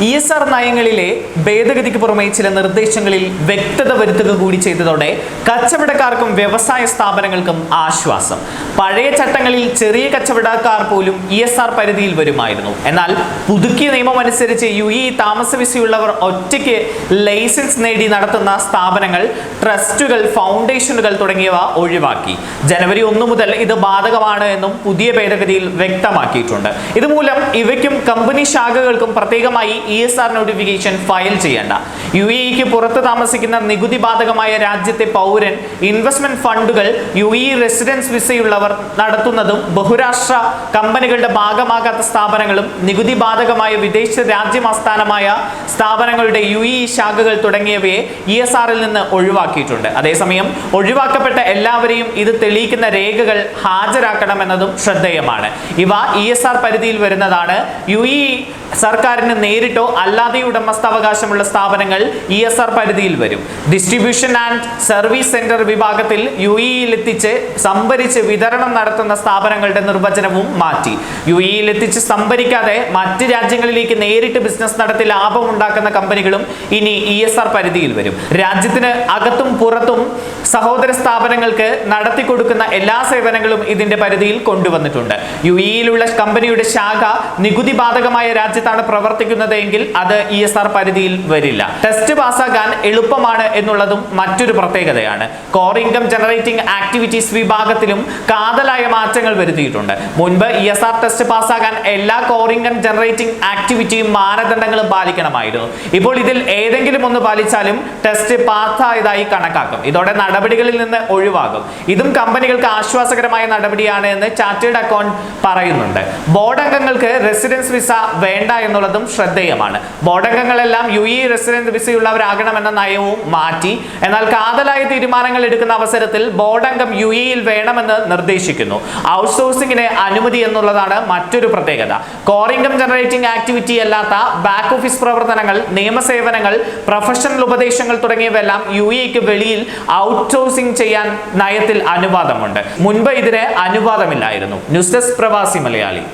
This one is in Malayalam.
ഇ എസ് ആർ നയങ്ങളിലെ ഭേദഗതിക്ക് പുറമെ ചില നിർദ്ദേശങ്ങളിൽ വ്യക്തത വരുത്തുക കൂടി ചെയ്തതോടെ കച്ചവടക്കാർക്കും വ്യവസായ സ്ഥാപനങ്ങൾക്കും ആശ്വാസം. പഴയ ചട്ടങ്ങളിൽ ചെറിയ കച്ചവടക്കാർ പോലും ഇ എസ് ആർ പരിധിയിൽ വരുമായിരുന്നു. എന്നാൽ പുതുക്കിയ നിയമം അനുസരിച്ച് യു ഇ താമസ വിസയുള്ളവർ ഒറ്റയ്ക്ക് ലൈസൻസ് നേടി നടത്തുന്ന സ്ഥാപനങ്ങൾ ട്രസ്റ്റുകൾ ഫൗണ്ടേഷനുകൾ തുടങ്ങിയവ ഒഴിവാക്കി. ജനുവരി ഒന്ന് മുതൽ ഇത് ബാധകമാണ് എന്നും പുതിയ ഭേദഗതിയിൽ വ്യക്തമാക്കിയിട്ടുണ്ട്. ഇതുമൂലം ഇവയ്ക്കും കമ്പനി ശാഖകൾക്കും പ്രത്യേകമായി E S R notification file ചെയ്യേണ്ട. യു എ ഇക്ക് പുറത്ത് താമസിക്കുന്ന നികുതി ബാധകമായ രാജ്യത്തെ പൗരൻ ഇൻവെസ്റ്റ്മെന്റ് ഫണ്ടുകൾ യു ഇ റെസിഡൻസ് വിസയുള്ളവർ നടത്തുന്നതും ബഹുരാഷ്ട്ര കമ്പനികളുടെ ഭാഗമാകാത്ത സ്ഥാപനങ്ങളും നികുതി ബാധകമായ വിദേശ രാജ്യം ആസ്ഥാനമായ സ്ഥാപനങ്ങളുടെ യു ഇ ശാഖകൾ തുടങ്ങിയവയെ ഇ എസ് ആറിൽ നിന്ന് ഒഴിവാക്കിയിട്ടുണ്ട്. അതേസമയം ഒഴിവാക്കപ്പെട്ട എല്ലാവരെയും ഇത് തെളിയിക്കുന്ന രേഖകൾ ഹാജരാക്കണമെന്നതും ശ്രദ്ധേയമാണ്. ഇവ ഇ എസ് ആർ പരിധിയിൽ വരുന്നതാണ്. യു ഇ സർക്കാരിന് നേരിട്ടോ അല്ലാതെയോ ഉടമസ്ഥാവകാശമുള്ള സ്ഥാപനങ്ങൾ ഇ എസ് ആർ പരിധിയിൽ വരും. ഡിസ്ട്രിബ്യൂഷൻ ആൻഡ് സർവീസ് സെന്റർ വിഭാഗത്തിൽ യു ഇയിൽ എത്തിച്ച് സംഭരിച്ച് വിതരണം നടത്തുന്ന സ്ഥാപനങ്ങളുടെ നിർവചനവും മാറ്റി. യു ഇയിൽ എത്തിച്ച് സംഭരിക്കാതെ മറ്റ് രാജ്യങ്ങളിലേക്ക് നേരിട്ട് ബിസിനസ് നടത്തി ലാഭം ഉണ്ടാക്കുന്ന കമ്പനികളും ഇനി ഇ എസ് ആർ പരിധിയിൽ വരും. രാജ്യത്തിന് അകത്തും പുറത്തും സഹോദര സ്ഥാപനങ്ങൾക്ക് നടത്തി കൊടുക്കുന്ന എല്ലാ സേവനങ്ങളും ഇതിന്റെ പരിധിയിൽ കൊണ്ടുവന്നിട്ടുണ്ട്. യു ഇയിലുള്ള കമ്പനിയുടെ ശാഖ നികുതി ബാധകമായ രാജ്യത്താണ് പ്രവർത്തിക്കുന്നത് എങ്കിൽ അത് ഇ എസ് ആർ പരിധിയിൽ വരില്ല. ടെസ്റ്റ് പാസ്സാകാൻ എളുപ്പമാണ് എന്നുള്ളതും മറ്റൊരു പ്രത്യേകതയാണ്. കോർ ഇൻകം ജനറേറ്റിംഗ് ആക്ടിവിറ്റീസ് വിഭാഗത്തിലും കാതലായ മാറ്റങ്ങൾ വരുത്തിയിട്ടുണ്ട്. മുൻപ് ഇ എസ് ആർ ടെസ്റ്റ് പാസ്സാകാൻ എല്ലാ കോർ ഇൻകം ജനറേറ്റിംഗ് ആക്ടിവിറ്റിയും മാനദണ്ഡങ്ങളും പാലിക്കണമായിരുന്നു. ഇപ്പോൾ ഇതിൽ ഏതെങ്കിലും ഒന്ന് പാലിച്ചാലും ടെസ്റ്റ് പാസ്സായതായി കണക്കാക്കും. ഇതോടെ നടപടികളിൽ നിന്ന് ഒഴിവാകും. ഇതും കമ്പനികൾക്ക് ആശ്വാസകരമായ നടപടിയാണ് എന്ന് ചാർട്ടേഡ് അക്കൗണ്ട് പറയുന്നുണ്ട്. ബോർഡ് അംഗങ്ങൾക്ക് റെസിഡൻസ് വിസ വേണ്ട എന്നുള്ളതും ശ്രദ്ധേയമാണ്. ബോർഡ് അംഗങ്ങളെല്ലാം യു ഇ റെസിഡൻസ് വിസയുള്ളവരാകണമെന്ന നയവും മാറ്റി എന്നാൽ കാതലായ തീരുമാനങ്ങൾ എടുക്കുന്ന അവസരത്തിൽ ബോർഡംഗം യു ഇയിൽ വേണമെന്ന് നിർദ്ദേശിക്കുന്നു. ഔട്ട്സോഴ്സിംഗിന് അനുമതി എന്നുള്ളതാണ് മറ്റൊരു പ്രത്യേകത. കോറിംഗം ജനറേറ്റിംഗ് ആക്ടിവിറ്റി അല്ലാത്ത ബാക്ക് ഓഫീസ് പ്രവർത്തനങ്ങൾ നിയമസേവനങ്ങൾ പ്രൊഫഷണൽ ഉപദേശങ്ങൾ തുടങ്ങിയവയെല്ലാം യു എക്ക് വെളിയിൽ ഔട്ട്സോഴ്സിംഗ് ചെയ്യാൻ നയത്തിൽ അനുവാദമുണ്ട്. മുൻപ് ഇതിന് അനുവാദമില്ലായിരുന്നു. ന്യൂസ് ഡെസ്ക് പ്രവാസി മലയാളി.